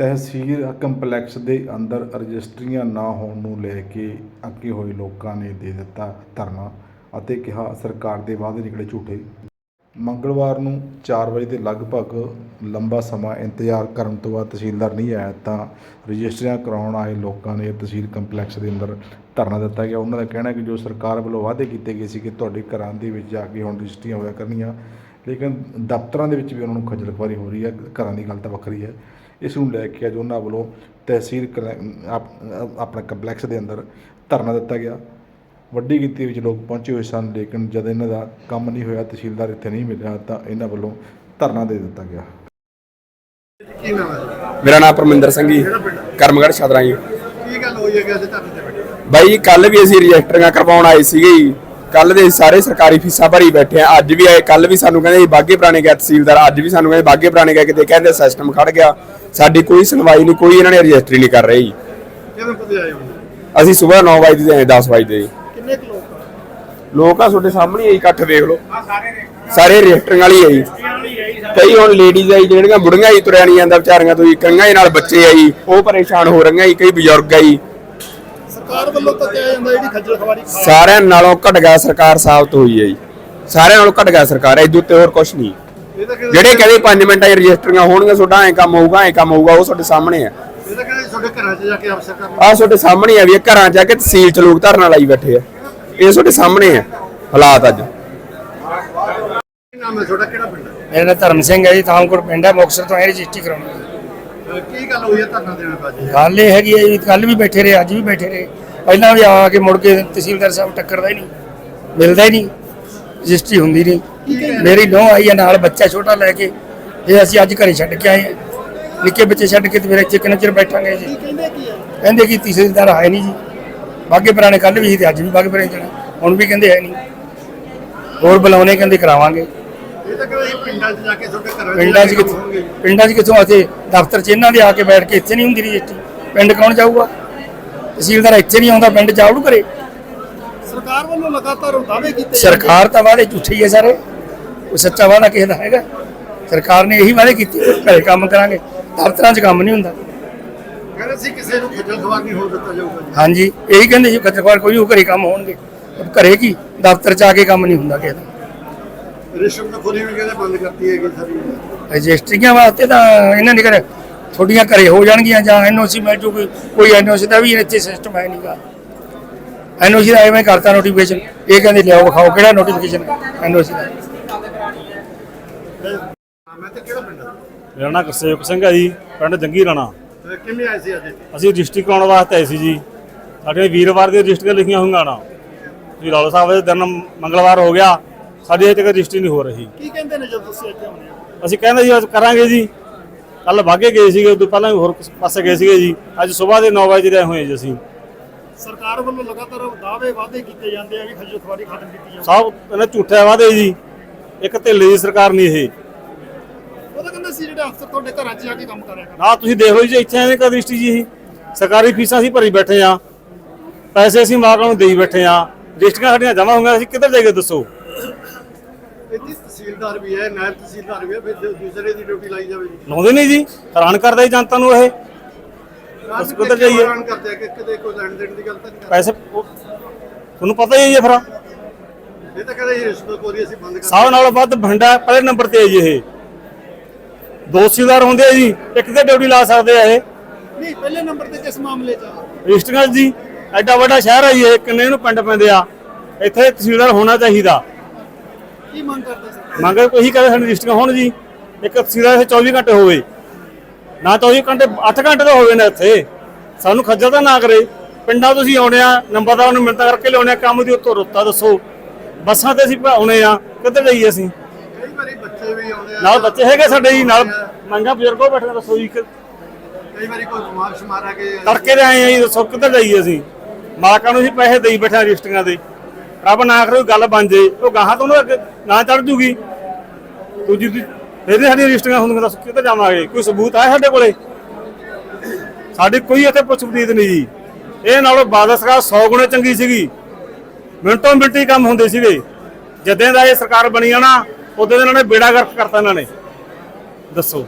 ਤਹਿਸੀਲ complex ਦੇ ਅੰਦਰ ਰਜਿਸਟਰੀਆਂ ਨਾ ਹੋਣ ਨੂੰ ਲੈ ਕੇ ਅੱਗੇ ਹੋਏ ਲੋਕਾਂ ਨੇ ਦੇ ਦਿੱਤਾ ਧਰਨਾ ਅਤੇ ਕਿਹਾ, ਸਰਕਾਰ ਦੇ ਵਾਅਦੇ ਨਿਕਲੇ ਝੂਠੇ। ਮੰਗਲਵਾਰ ਨੂੰ 4 ਵਜੇ ਦੇ ਲਗਭਗ ਲੰਬਾ ਸਮਾਂ ਇੰਤਜ਼ਾਰ ਕਰਨ ਤੋਂ ਬਾਅਦ ਤਹਿਸੀਲਦਾਰ ਨਹੀਂ ਆਇਆ, ਤਾਂ ਰਜਿਸਟਰੀਆਂ ਕਰਾਉਣ ਆਏ ਲੋਕਾਂ ਨੇ ਤਹਿਸੀਲ ਕੰਪਲੈਕਸ ਦੇ ਅੰਦਰ ਧਰਨਾ ਦਿੱਤਾ ਗਿਆ। ਉਹਨਾਂ ਦਾ ਕਹਿਣਾ ਕਿ ਜੋ ਸਰਕਾਰ ਵੱਲੋਂ ਵਾਅਦੇ ਕੀਤੇ ਗਏ ਸੀ ਕਿ ਤੁਹਾਡੇ ਘਰਾਂ ਦੇ ਵਿੱਚ ਜਾ ਕੇ ਹੁਣ ਰਜਿਸਟਰੀਆਂ ਹੋਇਆ ਕਰਨੀਆਂ ਲੇਕਿਨ ਦਫ਼ਤਰਾਂ ਦੇ ਵਿੱਚ ਵੀ ਉਹਨਾਂ ਨੂੰ ਖੱਜਲ ਖੁਆਰੀ ਹੋ ਰਹੀ ਹੈ ਘਰਾਂ ਦੀ ਗੱਲ ਤਾਂ ਵੱਖਰੀ ਹੈ। ਇਸ ਨੂੰ ਲੈ ਕੇ ਅੱਜ ਉਹਨਾਂ ਵੱਲੋਂ ਤਹਿਸੀਲ ਆਪਣਾ ਕੰਪਲੈਕਸ ਦੇ ਅੰਦਰ ਧਰਨਾ ਦਿੱਤਾ ਗਿਆ। ਵੱਡੀ ਗਿਣਤੀ ਵਿੱਚ ਲੋਕ ਪਹੁੰਚੇ ਹੋਏ ਸਨ ਲੇਕਿਨ ਜਦ ਇਹਨਾਂ ਦਾ ਕੰਮ ਨਹੀਂ ਹੋਇਆ ਤਹਿਸੀਲਦਾਰ ਇੱਥੇ ਨਹੀਂ ਮਿਲਿਆ ਤਾਂ ਇਹਨਾਂ ਵੱਲੋਂ ਧਰਨਾ ਦੇ ਦਿੱਤਾ ਗਿਆ। ਮੇਰਾ ਨਾਮ ਪਰਮਿੰਦਰ ਸਿੰਘ ਜੀ ਕਰਮਗੜ੍ਹ ਛਤਰਾ ਜੀ। ਕੀ ਗੱਲ ਹੋਈ ਹੈ ਕਿ ਅਸੀਂ ਧਰਨੇ ਤੇ ਬੈਠੇ ਬਾਈ ਕੱਲ ਵੀ ਅਸੀਂ ਰਜਿਸਟਰੀਆਂ ਕਰਵਾਉਣ ਆਏ ਸੀਗੇ ਜੀ। ਕੱਲ ਦੇ ਸਾਰੇ ਸਰਕਾਰੀ ਫੀਸਾਂ ਭਰੀ ਬੈਠੇ ਆ। ਅੱਜ ਵੀ ਆਏ ਕੱਲ ਵੀ ਸਾਨੂੰ ਕਹਿੰਦੇ ਬਾਗੇ ਪੁਰਾਣੇ ਗਿਆ ਤਹਿਸੀਲਦਾਰ ਅੱਜ ਵੀ ਸਾਨੂੰ ਕਹਿੰਦੇ ਬਾਗੇ ਪੁਰਾਣੇ ਗਿਆ ਕਿਤੇ? ਕਹਿੰਦੇ ਸਿਸਟਮ ਖੜ ਗਿਆ। ਸਾਡੀ ਕੋਈ ਸੁਣਵਾਈ ਨਹੀਂ ਕੋਈ ਇਹਨਾਂ ਨੇ ਰਜਿਸਟਰੀ ਨਹੀਂ ਕਰ ਰਹੀ। ਕਿਵੇਂ ਪਤੇ ਆਏ ਹੋ? ਅਸੀਂ ਸਵੇਰ 9 ਵਜੇ ਦੇ ਆਏ 10 ਵਜੇ ਦੇ। ਕਿੰਨੇ ਕੁ ਲੋਕ ਆ? ਲੋਕ ਆ ਤੁਹਾਡੇ ਸਾਹਮਣੇ ਹੀ ਇਕੱਠ ਦੇਖ ਲਓ। ਸਾਰੇ ਰਜਿਸਟਰੀਆਂ ਵਾਲੀ ਆਈ ਕਈ ਹੁਣ ਲੇਡੀਜ਼ ਆਈ ਜਿਹੜੀਆਂ ਬੁੜੀਆਂ ਹੀ ਤੁਰਿਆ ਨਹੀਂ ਜਾਂਦਾ ਵਿਚਾਰੀਆਂ ਤੋਂ ਕਈਆਂ ਦੇ ਨਾਲ ਬੱਚੇ ਆਈ ਉਹ ਪਰੇਸ਼ਾਨ ਹੋ ਰਹੀਆਂ ਜੀ ਕਈ ਬਜ਼ੁਰਗ ਆਈ ਸਰਕਾਰ ਵੱਲੋਂ ਤਾਂ ਕਿਹਾ ਜਾਂਦਾ ਜਿਹੜੀ ਖੱਜਲ ਖਵਾਰੀ ਖਾ ਸਾਰਿਆਂ ਨਾਲੋਂ ਘਟ ਗਿਆ ਸਰਕਾਰ ਸਾਬਤ ਹੋਈ ਹੈ ਜੀ। ਸਾਰਿਆਂ ਨਾਲੋਂ ਘਟ ਗਿਆ ਸਰਕਾਰ ਇਹ ਉੱਤੇ ਹੋਰ ਕੁਝ ਨਹੀਂ। ਇਹ ਜਿਹੜੇ ਕਹਿੰਦੇ 5 ਮਿੰਟਾਂ 'ਚ ਰਜਿਸਟਰੀਆਂ ਹੋਣਗੀਆਂ ਤੁਹਾਡਾ ਐ ਕੰਮ ਹੋਊਗਾ ਐ ਕੰਮ ਹੋਊਗਾ ਉਹ ਤੁਹਾਡੇ ਸਾਹਮਣੇ ਆ। ਇਹ ਤਾਂ ਕਹਿੰਦੇ ਤੁਹਾਡੇ ਘਰਾਂ 'ਚ ਜਾ ਕੇ ਅਫਸਰ ਕਰਨਾ ਆਹ ਤੁਹਾਡੇ ਸਾਹਮਣੇ ਆ ਵੀ ਇਹ ਘਰਾਂ 'ਚ ਆ ਕੇ ਤਹਿਸੀਲ 'ਚ ਲੋਕ ਧਰਨਾ ਲਾਈ ਬੈਠੇ ਆ। ਇਹ ਤੁਹਾਡੇ ਸਾਹਮਣੇ ਆ ਹਾਲਾਤ ਅੱਜ। ਨਾਮ ਹੈ ਤੁਹਾਡਾ ਕਿਹੜਾ ਪਿੰਡ ਹੈ? ਮੇਰਾ ਨਾਮ ਧਰਮ ਸਿੰਘ ਹੈ ਜੀ ਥਾਮਕੋਟ ਪਿੰਡ ਹੈ ਮੁਕਤਸਰ ਤੋਂ ਆਏ ਰਜਿਸਟਰੀ ਕਰਾਉਣ। ਕੀ ਗੱਲ ਹੋਈ ਹੈ ਧਰਨਾ ਦੇਣ ਬਾਜੀ ਗੱਲ ਇਹ ਹੈਗੀ ਹੈ ਜੀ ਕੱਲ ਵੀ ਬੈਠੇ ਰਹੇ ਅੱਜ ਵੀ ਬੈਠੇ ਰਹੇ। ਪਹਿਲਾਂ ਵੀ ਆ ਕੇ ਮੁੜ ਕੇ ਤਹਿਸੀਲਦਾਰ ਸਾਹਿਬ ਟੱਕਰਦਾ ਹੀ ਨਹੀਂ ਮਿਲਦਾ ਹੀ ਨਹੀਂ ਰਜਿਸਟਰੀ ਹੁੰਦੀ ਨਹੀਂ। ਮੇਰੀ ਨੋਹ ਆਈ ਹੈ ਨਾਲ ਬੱਚਾ ਛੋਟਾ ਲੈ ਕੇ ਇਹ ਅਸੀਂ ਅੱਜ ਘਰੇ ਛੱਡ ਕੇ ਆਏ ਹਾਂ। ਨਿੱਕੇ ਬੱਚੇ ਛੱਡ ਕੇ ਤੇ ਫਿਰ ਇੱਥੇ ਕਿੰਨਾ ਚਿਰ ਬੈਠਾਂਗੇ ਜੀ? ਕਹਿੰਦੇ ਕੀ ਹੈ ਕਹਿੰਦੇ ਕਿ ਤਹਿਸੀਲਦਾਰ ਆਏ ਨਹੀਂ ਜੀ। ਬਾਗੇ ਪੁਰਾਣੇ ਕੱਲ ਵੀ ਸੀ ਤੇ ਅੱਜ ਵੀ ਬਾਗੇ ਪੁਰਾਣੇ ਜਾਣਾ। ਹੁਣ ਵੀ ਕਹਿੰਦੇ ਹੈ ਨਹੀਂ। ਹੋਰ ਬੁਲਾਉਣੇ ਕਹਿੰਦੇ ਕਰਾਵਾਂਗੇ। ਇਹ ਤਾਂ ਕਹਿੰਦੇ ਅਸੀਂ ਪਿੰਡਾਂ 'ਚ ਜਾ ਕੇ ਤੁਹਾਡੇ ਘਰਾਂ 'ਚ ਪਿੰਡਾਂ 'ਚ ਜਾ ਕੇ ਕਿੱਥੋਂ ਹੋਣਗੇ। ਪਿੰਡਾਂ 'ਚ ਕਿੱਥੋਂ ਆਤੇ ਦਫ਼ਤਰ 'ਚ ਇਹਨਾਂ ਦੇ ਆ ਕੇ ਬੈਠ ਕੇ ਇੱਥੇ ਨਹੀਂ ਹੁੰਦੀ ਰਜਿਸਟਰੀ। ਪਿੰਡ ਕੌਣ ਜਾਊਗਾ? ਤਹਿਸੀਲਦਾਰ ਇੱਥੇ ਨਹੀਂ ਆਉਂਦਾ ਪਿੰਡ ਜਾਵੜੂ ਕਰੇ ਸਰਕਾਰ ਵੱਲੋਂ ਲਗਾਤਾਰ ਦਾਅਵੇ ਕੀਤੇ ਸਰਕਾਰ ਤਾਂ ਵਾਅਦੇ ਝੂਠੇ ਹੀ ਹੈ ਸਾਰੇ। ਉਹ ਸੱਚਾ ਵਾਅਦਾ ਕਿਸੇ ਦਾ ਹੈਗਾ। ਸਰਕਾਰ ਨੇ ਇਹੀ ਵਾਅਦੇ ਕੀਤੇ ਘਰੇ ਕੰਮ ਕਰਾਂਗੇ। ਦਫ਼ਤਰਾਂ 'ਚ ਕੰਮ ਨਹੀਂ ਹੁੰਦਾ। ਕਹਿੰਦੇ ਸੀ ਕਿਸੇ ਨੂੰ ਖੱਜਲ ਖਵਾਰ ਨਹੀਂ ਹੋਣ ਦਿੱਤਾ ਜਾਊਗਾ ਹਾਂਜੀ ਇਹੀ ਕਹਿੰਦੇ ਜੀ ਖਤਰਵਾਰ ਕੋਈ ਉਹ ਘਰੇ ਕੰਮ ਹੋਣਗੇ। ਘਰੇ ਕੀ? ਦਫ਼ਤਰ 'ਚ ਆ ਕੇ ਕੰਮ ਨਹੀਂ ਹੁੰਦਾ ਕਿਸੇ ਦਾ। ਰਿਸ਼ਵਤ ਖੋਰੀ ਵੀ ਕਹਿੰਦੇ ਬੰਦ ਕਰਤੀ ਹੈਗੀ ਸਾਰੀ। ਰਜਿਸਟਰੀਆਂ ਵਾਸਤੇ ਤਾਂ ਇਹਨਾਂ ਨੇ ਕਰ ਥੋੜੀਆਂ ਘਰੇ ਹੋ ਜਾਣਗੀਆਂ ਜਾਂ ਐਨਓਸੀ ਮਿਲ ਜੂਗੀ ਕੋਈ ਐਨਓਸੀ ਦਾ ਵੀ ਇੱਥੇ ਸਿਸਟਮ ਹੈ ਨਹੀਂਗਾ ਐਨਓਸੀ ਦਾ ਐਵੇਂ ਕਰਤਾ ਨੋਟੀਫਿਕੇਸ਼ਨ ਇਹ ਕਹਿੰਦੇ ਲਿਆਓ ਵਿਖਾਓ ਕਿਹੜਾ ਨੋਟੀਫਿਕੇਸ਼ਨ ਐਨਓਸੀ ਦਾ। ਮੈਂ ਤੇ ਕਿਹੜਾ ਪਿੰਡ? ਮੇਰਾ ਨਾਮ ਸਿੰਘ ਹੈ ਜੀ ਪਿੰਡ ਜੰਗੀ ਰਾਣਾ। ਕਿਵੇਂ ਆਏ ਸੀ ਅੱਜ? ਅਸੀਂ ਰਜਿਸਟਰੀ ਕਰਾਉਣ ਵਾਸਤੇ ਆਏ ਸੀ ਜੀ। ਸਾਡੇ ਵੀਰਵਾਰ ਦੀਆਂ ਰਜਿਸਟਰੀਆਂ ਲਿਖੀਆਂ ਹੋਈਆਂ ਨਾ। ਜੀ ਲਾਲੋ ਸਾਹਿਬ ਦੇ ਦਿਨ ਮੰਗਲਵਾਰ ਹੋ ਗਿਆ। ਸਾਡੀ ਅਜੇ ਤੱਕ ਰਜਿਸਟਰੀ ਨਹੀਂ ਹੋ ਰਹੀ। ਕੀ ਕਹਿੰਦੇ ਨੇ ਜਦੋਂ ਤੁਸੀਂ ਇੱਥੇ ਆਉਂਦੇ ਹੋ? ਅਸੀਂ ਕਹਿੰਦੇ ਜੀ ਅੱਜ ਕਰਾਂਗੇ ਜੀ। ਕੱਲ ਬਾਗੇ ਗਏ ਸੀਗੇ ਉਦੋਂ ਪਹਿਲਾਂ ਵੀ ਹੋਰ ਕਿਸੇ ਪਾਸੇ ਗਏ ਸੀਗੇ ਜੀ। ਅੱਜ ਸਵੇਰ ਦੇ 9 ਵਜੇ ਆਏ ਹੋਏ ਜੀ ਅਸੀਂ। ਸਰਕਾਰ ਵੱਲੋਂ ਲਗਾਤਾਰ ਦਾਅਵੇ ਵਾਅਦੇ ਕੀਤੇ ਜਾਂਦੇ ਆ ਵੀ ਖੱਜਲ ਖਵਾਰੀ ਖਤਮ ਕੀਤੀ ਜਾਊ ਸਭ ਇਹਨਾਂ ਝੂਠੇ ਵਾਦੇ ਜੀ। ਇੱਕ ਢਿੱਲੇ ਦੀ ਸਰਕਾਰ ਨਹੀਂ ਇਹ। ਉਹ ਤਾਂ ਕਹਿੰਦੇ ਸੀ ਜਿਹੜੇ ਅਫਸਰ ਤੁਹਾਡੇ ਘਰਾਂ 'ਚ ਜਾ ਕੇ ਕੰਮ ਕਰਿਆ ਕਰਨ ਨਾ ਤੁਸੀਂ ਦੇਖ ਲਓ ਜੀ ਇੱਥੇ ਐਵੇਂ ਕਾ ਰਜਿਸਟਰੀ ਜੀ ਇਹ? ਸਰਕਾਰੀ ਫੀਸਾਂ ਅਸੀਂ ਭਰੀ ਬੈਠੇ ਆ ਪੈਸੇ ਅਸੀਂ ਮਾਲਕਾਂ ਨੂੰ ਦੇਈ ਬੈਠੇ ਆ ਰਜਿਸਟਰੀਆਂ ਸਾਡੀਆਂ ਜਮ੍ਹਾਂ ਹੋਈਆਂ ਅਸੀਂ ਕਿੱਧਰ ਜਾਈਏ ਦੱਸੋ? ਇੱਥੇ ਤਹਿਸੀਲਦਾਰ ਵੀ ਹੈ ਨਾਇਬ ਤਹਿਸੀਲਦਾਰ ਵੀ ਹੈ ਫਿਰ ਦੂ- ਦੂਸਰੇ ਦੀ ਡਿਊਟੀ ਲਾਈ ਜਾਵੇ ਜੀ। ਲਾਉਂਦੇ ਨਹੀਂ ਜੀ ਹੈਰਾਨ ਕਰਦਾ ਜੀ ਜਨਤਾ ਨੂੰ ਇਹ। ਕਿੱਧਰ ਜਾਈਏ? ਹੈਰਾਨ ਕਰਦੇ ਆ ਕਿ ਕਿਤੇ ਕੋਈ ਲੈਣ ਦੇਣ ਦੀ ਗੱਲ ਤਾਂ ਨਹੀਂ ਪੈਸੇ ਉਹ- ਤੁਹਾਨੂੰ ਪਤਾ ਹੀ ਹੈ ਜੀ ਫਿਰ। ਇਹ ਤਾਂ ਕਹਿੰਦੇ ਰਿਸ਼ਵਤ ਖੋਰੀ ਅਸੀਂ ਬੰਦ ਕਰ ਸਭ ਨਾਲੋਂ ਵੱਧ ਭੰਡਾ ਪਹਿਲੇ ਨੰਬਰ ਤੇ ਹੈ ਜੀ ਇਹ। ਦੋਸ਼ੀਦਾਰ ਹੁੰਦੇ ਆ ਜੀ ਇੱਕ ਤੇ ਡਿਊਟੀ ਲਾ ਸਕਦੇ ਆ ਇਹ। ਨਹੀਂ ਪਹਿਲੇ ਨੰਬਰ ਤੇ ਕਿਸ ਮਾਮਲੇ 'ਚ ਆ? ਜੀ ਐਡਾ ਵੱਡਾ ਸ਼ਹਿਰ ਹੈ ਜੀ ਇਹ ਕਿੰਨੇ ਨੂੰ ਪਿੰਡ ਪੈਂਦੇ ਆ। ਇੱਥੇ ਤਹਿਸੀਲਦਾਰ ਹੋਣਾ ਚਾਹੀਦਾ। ਕੀ ਮੰਗ ਕਰਦੇ ਸਰ ਮੰਗ ਕੋਈ ਕਹੇ ਸਾਡੀ ਰਜਿਸਟਰੀਆਂ ਹੋਣ ਜੀ ਇੱਕ ਤਹਿਸੀਲਦਾਰ ਇੱਥੇ 24 ਘੰਟੇ ਹੋਵੇ। ਨਾ 24 ਘੰਟੇ 8 ਘੰਟੇ ਤਾਂ ਹੋਵੇ ਨਾ ਇੱਥੇ। ਸਾਨੂੰ ਖੱਜਲ ਤਾਂ ਨਾ ਕਰੇ। ਪਿੰਡਾਂ ਤੋਂ ਅਸੀਂ ਆਉਣੇ ਆ ਨੰਬਰਦਾਰ ਨੂੰ ਮਿੰਤਾ ਕਰਕੇ ਲਿਆਉਣੇ ਆ ਕੰਮ ਦੀ ਉੱਤੋਂ ਰੁੱਤਾ ਦੱਸੋ। ਬੱਸਾਂ ਤੇ ਅਸੀਂ ਆਉਣੇ ਆ ਕਿੱਧਰ ਜਾਈਏ ਅਸੀਂ? ਕਈ ਵਾਰੀ ਬੱਚੇ ਵੀ ਆਉਂਦੇ ਆ। ਨਾਲ ਬੱਚੇ ਹੈਗੇ ਸਾਡੇ ਜੀ ਨਾਲ ਮੰਗਾ ਬਜ਼ੁਰਗੋ ਬੈਠੇ ਦੱਸੋ ਜੀ ਕਈ ਵਾਰੀ ਕੋਈ ਬਿਮਾਰ ਸ਼ਮਾਰ ਆ ਕੇ ਤੜਕੇ ਦੇ ਆਏ ਆ ਜੀ ਦੱਸੋ ਕਿੱਧਰ ਜਾਈਏ ਅਸੀਂ? ਮਾਲਕਾਂ ਨੂੰ ਅਸੀਂ ਪੈਸੇ ਦੇਈ ਬੈਠੇ ਰਜਿਸਟਰੀਆਂ ਦੇ। ਰੱਬ ਨਾ ਕਰੇ ਕੋਈ ਗੱਲ ਬਣ ਜੇ, ਉਹ ਗਾਹਾਂ ਤੋਂ ਨਾ ਨਾ ਚੜ ਜੂਗੀ। ਦੂਜੀ ਇਹਦੇ ਸਾਡੀਆਂ ਰਜਿਸਟਰੀਆਂ ਹੁੰਦੀਆਂ ਦੱਸੋ ਕਿੱਧਰ ਜਾਵਾਂਗੇ? ਕੋਈ ਸਬੂਤ ਹੈ ਸਾਡੇ ਕੋਲੇ? ਸਾਡੀ ਕੋਈ ਇੱਥੇ ਪੁੱਛ ਪਤੀਤ ਨਹੀਂ ਜੀ। ਇਹ ਨਾਲੋਂ ਬਾਦਲ ਸਰਕਾਰ 100 ਗੁਣੇ ਚੰਗੀ ਸੀਗੀ। ਮਿੰਟੋ ਮਿੰਟੀ ਕੰਮ ਹੁੰਦੇ ਸੀਗੇ। ਜਦੋਂ ਦਾ ਇਹ ਸਰਕਾਰ ਬਣੀ ਆ ਨਾ, ਉਦੋਂ ਦੇ ਇਹਨਾਂ ਨੇ ਬੇੜਾ ਗਰਕ ਕਰਤਾ ਇਹਨਾਂ ਨੇ। ਦੱਸੋ।